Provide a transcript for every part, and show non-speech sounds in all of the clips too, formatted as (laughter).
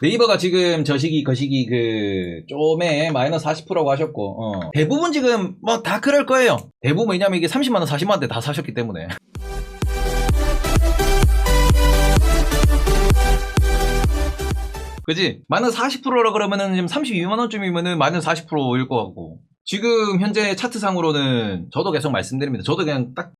네이버가 지금 저 시기 그 시기 그 좀에 마이너스 40%라고 하셨고 어. 대부분 지금 뭐 다 그럴 거예요. 대부분 왜냐면 이게 30만 원, 40만 원대 다 사셨기 때문에. 그지? 마이너스 40%라 그러면은 지금 32만 원쯤이면은 마이너스 40%일 것 같고. 지금 현재 차트상으로는 저도 계속 말씀드립니다. 저도 그냥 딱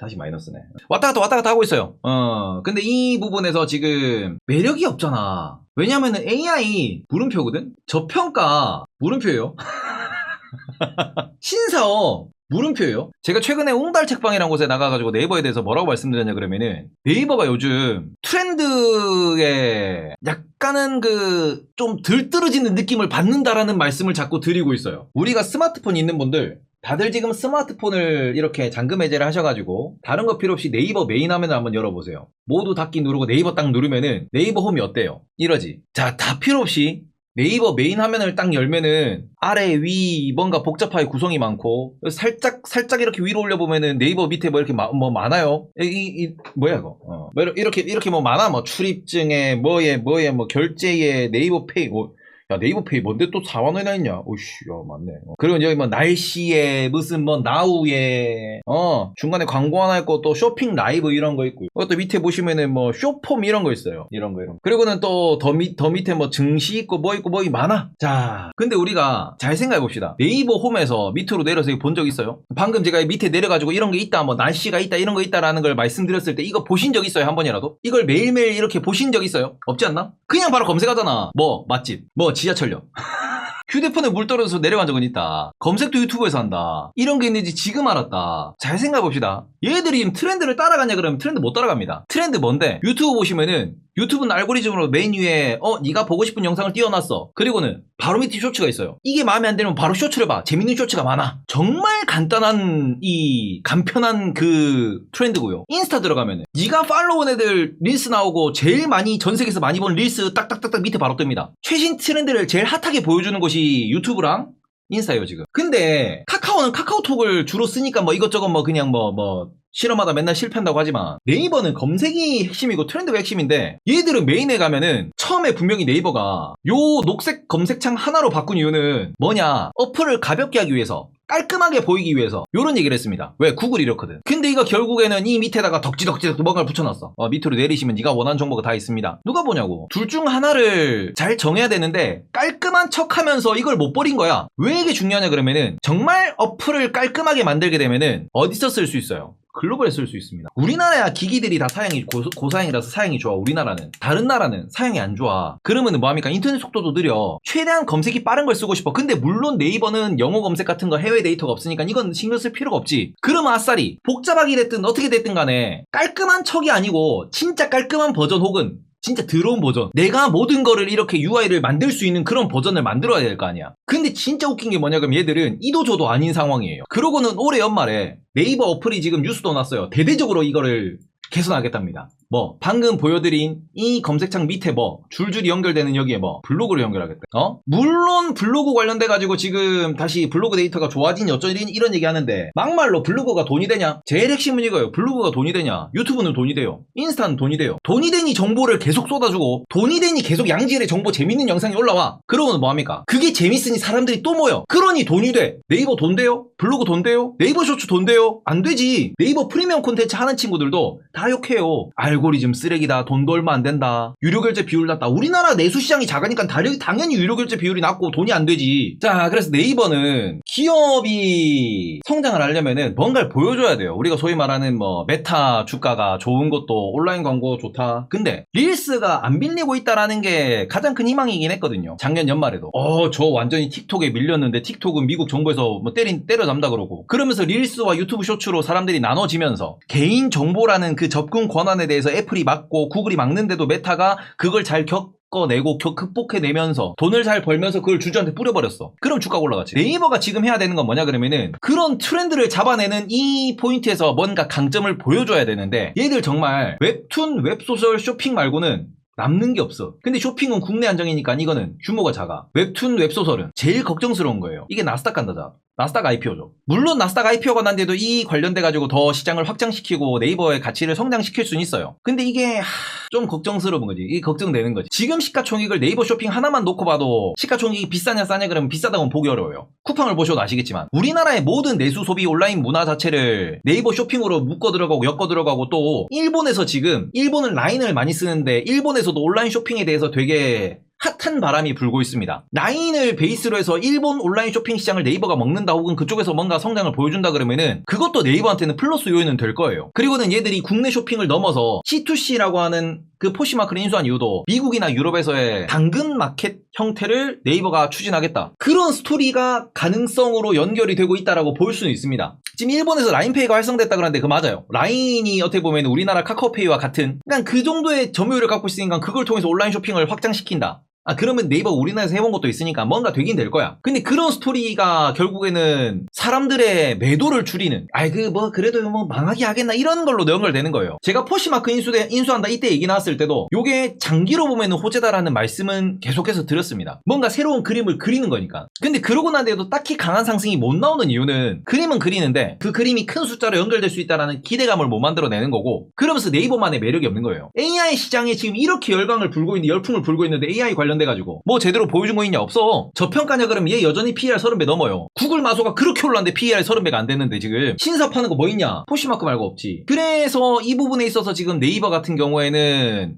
다시 마이너스네. 왔다 갔다 왔다 갔다 하고 있어요. 어, 근데 이 부분에서 지금 매력이 없잖아. 왜냐면은 AI 물음표거든? 저평가 물음표예요. (laughs) 신사업 물음표예요. 제가 최근에 옹달 책방이라는 곳에 나가가지고 네이버에 대해서 뭐라고 말씀드렸냐 그러면은 네이버가 요즘 트렌드에 약간은 그 좀 들떨어지는 느낌을 받는다라는 말씀을 자꾸 드리고 있어요. 우리가 스마트폰 있는 분들 다들 지금 스마트폰을 이렇게 잠금 해제를 하셔가지고 다른 거 필요 없이 네이버 메인 화면을 한번 열어보세요. 모두 닫기 누르고 네이버 딱 누르면은 네이버 홈이 어때요? 이러지. 자, 다 필요 없이 네이버 메인 화면을 딱 열면은 아래 위 뭔가 복잡하게 구성이 많고 살짝 살짝 이렇게 위로 올려보면은 네이버 밑에 뭐 이렇게 마- 뭐 많아요. 이, 이- 이- 뭐야 이거? 어. 뭐 이렇게 이렇게 뭐 많아 뭐 출입증에 뭐에 뭐에 뭐 결제에 네이버 페이 뭐 야, 네이버 페이 뭔데 또 4만 원이나 있냐? 오씨, 야, 맞네. 어. 그리고 여기 뭐 날씨에, 무슨 뭐 나우에, 어, 중간에 광고 하나 있고 또 쇼핑 라이브 이런 거 있고. 그것도 밑에 보시면은 뭐 쇼폼 이런 거 있어요. 이런 거, 이런 거. 그리고는 또더 밑에 뭐 증시 있고 뭐 있고 뭐이 많아. 자, 근데 우리가 잘 생각해 봅시다. 네이버 홈에서 밑으로 내려서 이거 본 적 있어요? 방금 제가 밑에 내려가지고 이런 게 있다, 뭐 날씨가 있다, 이런 거 있다라는 걸 말씀드렸을 때 이거 보신 적 있어요? 한 번이라도? 이걸 매일매일 이렇게 보신 적 있어요? 없지 않나? 그냥 바로 검색하잖아. 뭐, 맛집, 뭐, 지하철역. (laughs) 휴대폰에 물 떨어져서 내려간 적은 있다. 검색도 유튜브에서 한다. 이런 게 있는지 지금 알았다. 잘 생각해 봅시다. 얘들이 지금 트렌드를 따라가냐 그러면 트렌드 못 따라갑니다. 트렌드 뭔데? 유튜브 보시면은 유튜브는 알고리즘으로 메인 위에 어 네가 보고 싶은 영상을 띄워놨어. 그리고는 바로 밑에 쇼츠가 있어요. 이게 마음에 안 들면 바로 쇼츠를 봐. 재밌는 쇼츠가 많아. 정말 간단한 이 간편한 그 트렌드고요. 인스타 들어가면은 네가 팔로우한 애들 릴스 나오고 제일 많이 전 세계에서 많이 본 릴스 딱딱딱딱 밑에 바로 뜹니다. 최신 트렌드를 제일 핫하게 보여주는 곳이 유튜브랑 인스타예요 지금. 근데 카카오는 카카오톡을 주로 쓰니까 뭐 이것저것 뭐 그냥 뭐뭐 실험하다 맨날 실패한다고 하지만 네이버는 검색이 핵심이고 트렌드가 핵심인데 얘들은 메인에 가면은 처음에 분명히 네이버가 요 녹색 검색창 하나로 바꾼 이유는 뭐냐? 어플을 가볍게 하기 위해서 깔끔하게 보이기 위해서 요런 얘기를 했습니다. 왜? 구글이 이렇거든. 근데 이거 결국에는 이 밑에다가 덕지덕지 뭔가를 붙여놨어. 어, 밑으로 내리시면 네가 원하는 정보가 다 있습니다. 누가 보냐고. 둘 중 하나를 잘 정해야 되는데 깔끔한 척하면서 이걸 못 버린 거야. 왜 이게 중요하냐 그러면은 정말 어플을 깔끔하게 만들게 되면은 어디서 쓸 수 있어요 글로벌에 쓸 수 있습니다. 우리나라야 기기들이 다 사양이 고, 고사양이라서 사양이 좋아. 우리나라는 다른 나라는 사양이 안 좋아. 그러면은 뭐합니까? 인터넷 속도도 느려. 최대한 검색이 빠른 걸 쓰고 싶어. 근데 물론 네이버는 영어 검색 같은 거 해외 데이터가 없으니까 이건 신경 쓸 필요가 없지. 그러면 아싸리 복잡하게 됐든 어떻게 됐든 간에 깔끔한 척이 아니고 진짜 깔끔한 버전 혹은 진짜 더러운 버전. 내가 모든 거를 이렇게 UI를 만들 수 있는 그런 버전을 만들어야 될 거 아니야. 근데 진짜 웃긴 게 뭐냐 그럼 얘들은 이도저도 아닌 상황이에요. 그러고는 올해 연말에 네이버 어플이 지금 뉴스도 났어요. 대대적으로 이거를 개선하겠답니다. 뭐 방금 보여드린 이 검색창 밑에 뭐 줄줄이 연결되는 여기에 뭐 블로그를 연결하겠다. 어? 물론 블로그 관련돼 가지고 지금 다시 블로그 데이터가 좋아지니 어쩌니 이런 얘기 하는데 막말로 블로그가 돈이 되냐? 제일 핵심은 이거예요. 블로그가 돈이 되냐? 유튜브는 돈이 돼요. 인스타는 돈이 돼요. 돈이 되니 정보를 계속 쏟아주고 돈이 되니 계속 양질의 정보 재밌는 영상이 올라와. 그러면 뭐합니까? 그게 재밌으니 사람들이 또 모여. 그러니 돈이 돼. 네이버 돈 돼요? 블로그 돈 돼요? 네이버 쇼츠 돈 돼요? 안 되지. 네이버 프리미엄 콘텐츠 하는 친구들도 다 욕해요. 알고리즘 쓰레기다. 돈도 얼마 안 된다. 유료 결제 비율 낮다. 우리나라 내수 시장이 작으니까 당연히 유료 결제 비율이 낮고 돈이 안 되지. 자, 그래서 네이버는 기업이 성장을 하려면은 뭔가를 보여줘야 돼요. 우리가 소위 말하는 뭐 메타 주가가 좋은 것도 온라인 광고 좋다. 근데 릴스가 안 밀리고 있다라는 게 가장 큰 희망이긴 했거든요. 작년 연말에도. 어, 저 완전히 틱톡에 밀렸는데 틱톡은 미국 정부에서 뭐 때린 때려잡는다 그러고. 그러면서 릴스와 유튜브 쇼츠로 사람들이 나눠지면서 개인 정보라는 그 접근 권한에 대해서 애플이 막고 구글이 막는데도 메타가 그걸 잘 겪어내고 겨- 극복해내면서 돈을 잘 벌면서 그걸 주주한테 뿌려버렸어. 그럼 주가가 올라갔지. 네이버가 지금 해야 되는 건 뭐냐 그러면은 그런 트렌드를 잡아내는 이 포인트에서 뭔가 강점을 보여줘야 되는데 얘들 정말 웹툰, 웹소설, 쇼핑 말고는 남는 게 없어. 근데 쇼핑은 국내 한정이니까 이거는 규모가 작아. 웹툰, 웹소설은 제일 걱정스러운 거예요. 이게 나스닥 간다자. 나스닥 IPO죠. 물론 나스닥 IPO가 난데도 이 관련돼 가지고 더 시장을 확장시키고 네이버의 가치를 성장시킬 수는 있어요. 근데 이게 하, 좀 걱정스러운 거지. 이게 걱정되는 거지. 지금 시가총액을 네이버 쇼핑 하나만 놓고 봐도 시가총액이 비싸냐 싸냐 그러면 비싸다고는 보기 어려워요. 쿠팡을 보셔도 아시겠지만 우리나라의 모든 내수 소비 온라인 문화 자체를 네이버 쇼핑으로 묶어 들어가고 엮어 들어가고 또 일본에서 지금 일본은 라인을 많이 쓰는데 일본에서도 온라인 쇼핑에 대해서 되게 핫한 바람이 불고 있습니다. 라인을 베이스로 해서 일본 온라인 쇼핑 시장을 네이버가 먹는다 혹은 그쪽에서 뭔가 성장을 보여준다 그러면은 그것도 네이버한테는 플러스 요인은 될 거예요. 그리고는 얘들이 국내 쇼핑을 넘어서 C2C라고 하는 그 포시마크를 인수한 이유도 미국이나 유럽에서의 당근 마켓 형태를 네이버가 추진하겠다. 그런 스토리가 가능성으로 연결이 되고 있다라고 볼 수는 있습니다. 지금 일본에서 라인페이가 활성됐다 그러는데 그 맞아요. 라인이 어떻게 보면 우리나라 카카오페이와 같은 그냥 그 정도의 점유율을 갖고 있으니까 그걸 통해서 온라인 쇼핑을 확장시킨다. 아 그러면 네이버 우리나라에서 해본 것도 있으니까 뭔가 되긴 될 거야. 근데 그런 스토리가 결국에는 사람들의 매도를 줄이는 아이 그 뭐 그래도 뭐 망하게 하겠나 이런 걸로 연결되는 거예요. 제가 포시마크 인수대, 인수한다 이때 얘기 나왔을 때도 요게 장기로 보면은 호재다라는 말씀은 계속해서 드렸습니다. 뭔가 새로운 그림을 그리는 거니까. 근데 그러고 난데도 딱히 강한 상승이 못 나오는 이유는 그림은 그리는데 그 그림이 큰 숫자로 연결될 수 있다라는 기대감을 못 만들어내는 거고 그러면서 네이버만의 매력이 없는 거예요. AI 시장에 지금 이렇게 열광을 불고 있는 열풍을 불고 있는데 AI 관련 돼가지고 뭐 제대로 보여준 거 있냐 없어. 저평가냐 그러면 얘 여전히 PER 30배 넘어요. 구글 마소가 그렇게 올랐는데 PER 30배가 안 됐는데 지금 신사 파는 거 뭐 있냐? 포시마크 말고 없지. 그래서 이 부분에 있어서 지금 네이버 같은 경우에는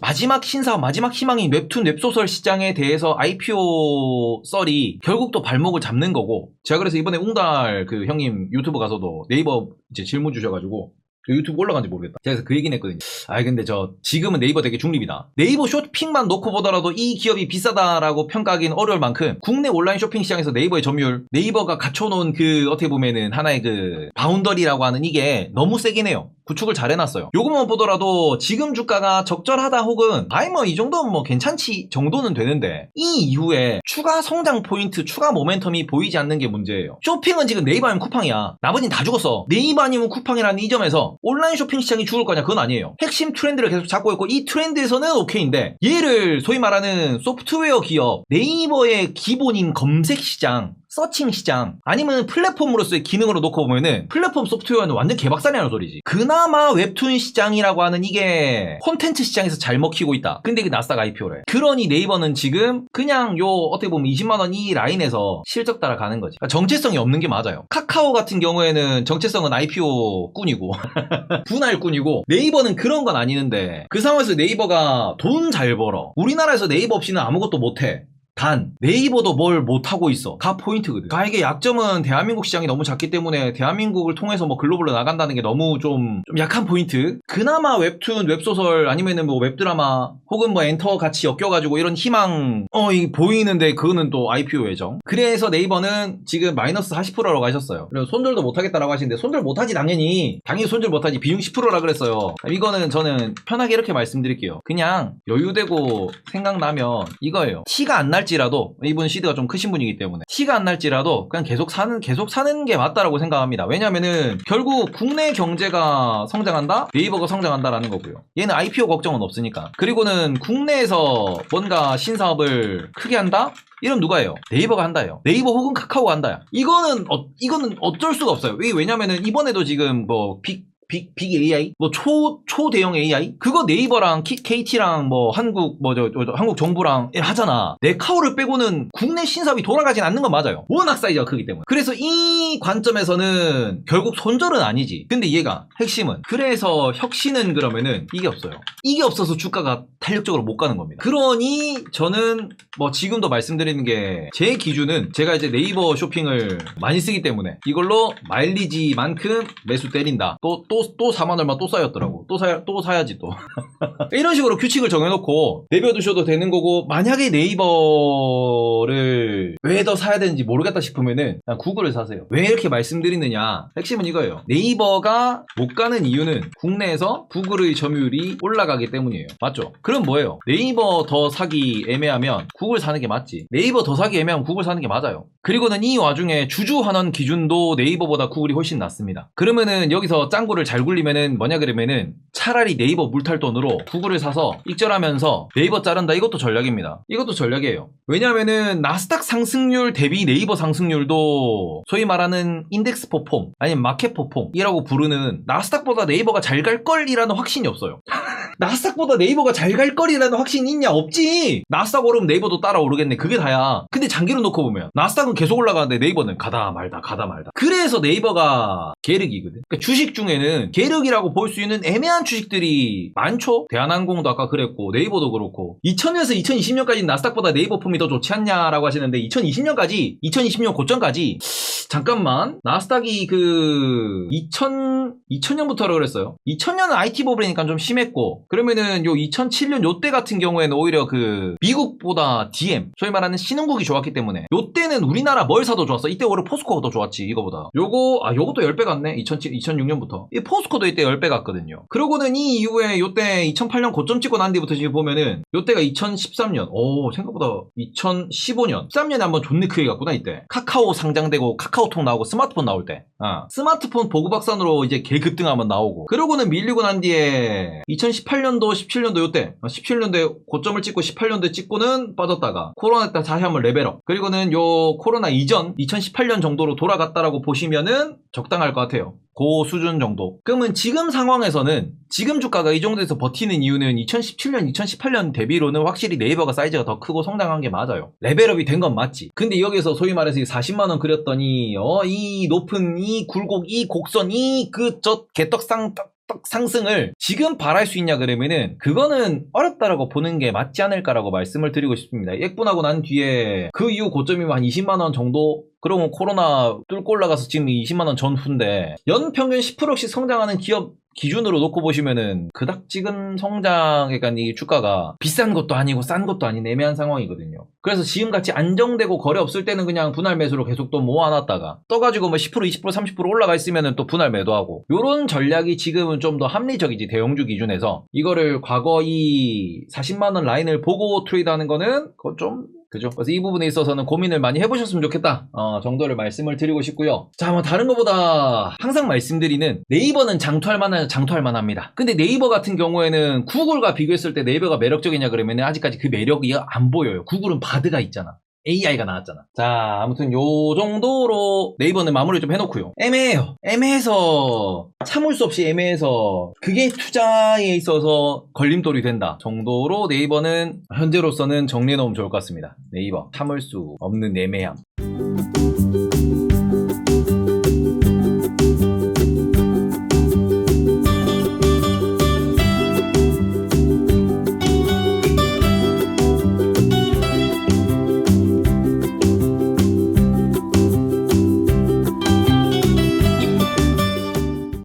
마지막 신사, 마지막 희망인 웹툰, 웹소설 시장에 대해서 IPO 썰이 결국 또 발목을 잡는 거고 제가 그래서 이번에 웅달 그 형님 유튜브 가서도 네이버 이제 질문 주셔가지고 그 유튜브 올라간지 모르겠다. 제가 그래서 그 얘기는 했거든요. 아 근데 저 지금은 네이버 되게 중립이다. 네이버 쇼핑만 놓고 보더라도 이 기업이 비싸다라고 평가하기는 어려울 만큼 국내 온라인 쇼핑 시장에서 네이버의 점유율, 네이버가 갖춰놓은 그 어떻게 보면은 하나의 그 바운더리라고 하는 이게 너무 세긴 해요. 구축을 잘 해놨어요. 요것만 보더라도 지금 주가가 적절하다 혹은 아이 뭐 이 정도면 뭐 괜찮지 정도는 되는데 이 이후에 추가 성장 포인트, 추가 모멘텀이 보이지 않는 게 문제예요. 쇼핑은 지금 네이버 아니면 쿠팡이야. 나머지는 다 죽었어. 네이버 아니면 쿠팡이라는 이 점에서 온라인 쇼핑 시장이 죽을 거냐 그건 아니에요. 핵심 트렌드를 계속 잡고 있고 이 트렌드에서는 오케이인데 얘를 소위 말하는 소프트웨어 기업 네이버의 기본인 검색 시장 서칭 시장 아니면 플랫폼으로서의 기능으로 놓고 보면은 플랫폼 소프트웨어는 완전 개박살이라는 소리지. 그나마 웹툰 시장이라고 하는 이게 콘텐츠 시장에서 잘 먹히고 있다. 근데 그 나스닥 IPO래. 그러니 네이버는 지금 그냥 요 어떻게 보면 20만원 이 라인에서 실적 따라가는 거지. 그러니까 정체성이 없는 게 맞아요. 카카오 같은 경우에는 정체성은 IPO 꾼이고 (laughs) 분할 꾼이고 네이버는 그런 건 아니는데 그 상황에서 네이버가 돈 잘 벌어. 우리나라에서 네이버 없이는 아무것도 못해 단 네이버도 뭘 못하고 있어. 다 포인트거든. 가에게 약점은 대한민국 시장이 너무 작기 때문에 대한민국을 통해서 뭐 글로벌로 나간다는 게 너무 좀, 좀 약한 포인트. 그나마 웹툰 웹소설 아니면은 뭐 웹드라마 혹은 뭐 엔터 같이 엮여가지고 이런 희망 어 이 보이는데 그거는 또 IPO 예정. 그래서 네이버는 지금 마이너스 40%라고 하셨어요. 그리고 손절도 못하겠다라고 하시는데 손절 못하지 당연히. 당연히 손절 못하지. 비중 10%라 그랬어요. 이거는 저는 편하게 이렇게 말씀드릴게요. 그냥 여유되고 생각나면 이거예요. 티가 안날 지라도 이분 시드가 좀 크신 분이기 때문에 티가 안 날지라도 그냥 계속 사는 계속 사는 게 맞다라고 생각합니다 왜냐면은 결국 국내 경제가 성장한다 네이버가 성장한다라는 거고요 얘는 IPO 걱정은 없으니까 그리고는 국내에서 뭔가 신사업을 크게 한다 이런 누가 해요? 네이버가 한다요. 네이버 혹은 카카오가 한다요. 이거는 어, 이거는 어쩔 수가 없어요. 왜 왜냐면은 이번에도 지금 뭐 빅 빅, 빅 AI? 뭐 초, 초대형 AI? 그거 네이버랑 키- KT랑 뭐 한국, 뭐 저, 저, 저 한국 정부랑 하잖아. 네카오를 빼고는 국내 신사업이 돌아가진 않는 건 맞아요. 워낙 사이즈가 크기 때문에. 그래서 이 관점에서는 결국 손절은 아니지. 근데 얘가 핵심은. 그래서 혁신은 그러면은 이게 없어요. 이게 없어서 주가가 탄력적으로 못 가는 겁니다. 그러니 저는 뭐 지금도 말씀드리는 게 제 기준은 제가 이제 네이버 쇼핑을 많이 쓰기 때문에 이걸로 마일리지만큼 매수 때린다. 또, 또, 또 4만 얼마 또 쌓였더라고. 또 사야, 또 사야지 또. (laughs) 이런 식으로 규칙을 정해놓고 내버두셔도 되는 거고, 만약에 네이버를 왜 더 사야 되는지 모르겠다 싶으면은 그냥 구글을 사세요. 왜 이렇게 말씀드리느냐? 핵심은 이거예요. 네이버가 못 가는 이유는 국내에서 구글의 점유율이 올라가기 때문이에요. 맞죠? 그럼 뭐예요? 네이버 더 사기 애매하면 구글 사는 게 맞지. 네이버 더 사기 애매하면 구글 사는 게 맞아요. 그리고는 이 와중에 주주 환원 기준도 네이버보다 구글이 훨씬 낫습니다. 그러면은 여기서 짱구를 잘 굴리면은 뭐냐 그러면은 차라리 네이버 물탈 돈으로 구글을 사서 익절하면서 네이버 자른다 이것도 전략입니다. 이것도 전략이에요. 왜냐하면은 나스닥 상승률 대비 네이버 상승률도 소위 말하는 인덱스 퍼폼 아니면 마켓 퍼폼이라고 부르는 나스닥보다 네이버가 잘 갈 걸이라는 확신이 없어요. 나스닥보다 네이버가 잘 갈 거리라는 확신이 있냐? 없지! 나스닥 오르면 네이버도 따라 오르겠네. 그게 다야. 근데 장기로 놓고 보면, 나스닥은 계속 올라가는데 네이버는 가다 말다, 가다 말다. 그래서 네이버가 계륵이거든. 그러니까 주식 중에는 계륵이라고 볼 수 있는 애매한 주식들이 많죠? 대한항공도 아까 그랬고, 네이버도 그렇고. 2000년에서 2020년까지 나스닥보다 네이버 폼이 더 좋지 않냐라고 하시는데, 2020년까지, 2020년 고점까지, 잠깐만. 나스닥이 그 2000 2000년부터라 그랬어요. 2000년은 IT 버블이니까 좀 심했고 그러면은 요 2007년 요때 같은 경우에는 오히려 그 미국보다 DM 소위 말하는 신흥국이 좋았기 때문에 요때는 우리나라 뭘 사도 좋았어. 이때 오히려 포스코가 더 좋았지 이거보다. 요거 아 요것도 10배 갔네. 2007 2006년부터. 이 포스코도 이때 10배 갔거든요. 그러고는 이 이후에 요때 2008년 고점 찍고 난 뒤부터 지금 보면은 요때가 2013년. 오 생각보다 2015년. 13년에 한번 존나 크게 갔구나 이때. 카카오 상장되고 카카오톡 나오고 스마트폰 나올 때. 아, 스마트폰 보급박산으로 이제 개급등 한번 나오고 그러고는 밀리고 난 뒤에 2018 년도 17년도 요때 17년도에 고점을 찍고 18년도에 찍고는 빠졌다가 코로나 때 다시 한번 레벨업 그리고는 요 코로나 이전 2018년 정도로 돌아갔다라고 보시면은 적당할 것 같아요 그 수준 정도. 그러면 지금 상황에서는 지금 주가가 이 정도에서 버티는 이유는 2017년, 2018년 대비로는 확실히 네이버가 사이즈가 더 크고 성장한 게 맞아요. 레벨업이 된 건 맞지. 근데 여기서 소위 말해서 이 40만 원 그렸더니 어, 이 높은 이 굴곡, 이 곡선, 이 그 저 개떡상 떡 상승을 지금 바랄 수 있냐 그러면은 그거는 어렵다라고 보는 게 맞지 않을까라고 말씀을 드리고 싶습니다. 액분하고 난 뒤에 그 이후 고점이면 한 20만 원 정도 그러면 코로나 뚫고 올라가서 지금 20만 원 전후인데 연 평균 10%씩 성장하는 기업 기준으로 놓고 보시면은 그닥 지금 성장 그러니까 이 주가가 비싼 것도 아니고 싼 것도 아닌 애매한 상황이거든요. 그래서 지금같이 안정되고 거래 없을 때는 그냥 분할 매수로 계속 또 모아놨다가 떠가지고 뭐 10% 20% 30% 올라가 있으면은 또 분할 매도하고 요런 전략이 지금은 좀 더 합리적이지 대형주 기준에서 이거를 과거 이 40만 원 라인을 보고 트레이드하는 거는 그건 좀 그죠? 그래서 이 부분에 있어서는 고민을 많이 해보셨으면 좋겠다. 어, 정도를 말씀을 드리고 싶고요. 자, 뭐 다른 것보다 항상 말씀드리는 네이버는 장투할 만한 장투할 만합니다. 근데 네이버 같은 경우에는 구글과 비교했을 때 네이버가 매력적이냐 그러면 아직까지 그 매력이 안 보여요. 구글은 바드가 있잖아. AI가 나왔잖아. 자, 아무튼 요 정도로 네이버는 마무리 좀 해놓고요. 애매해요. 애매해서 참을 수 없이 애매해서 그게 투자에 있어서 걸림돌이 된다 정도로 네이버는 현재로서는 정리해놓으면 좋을 것 같습니다. 네이버 참을 수 없는 애매함.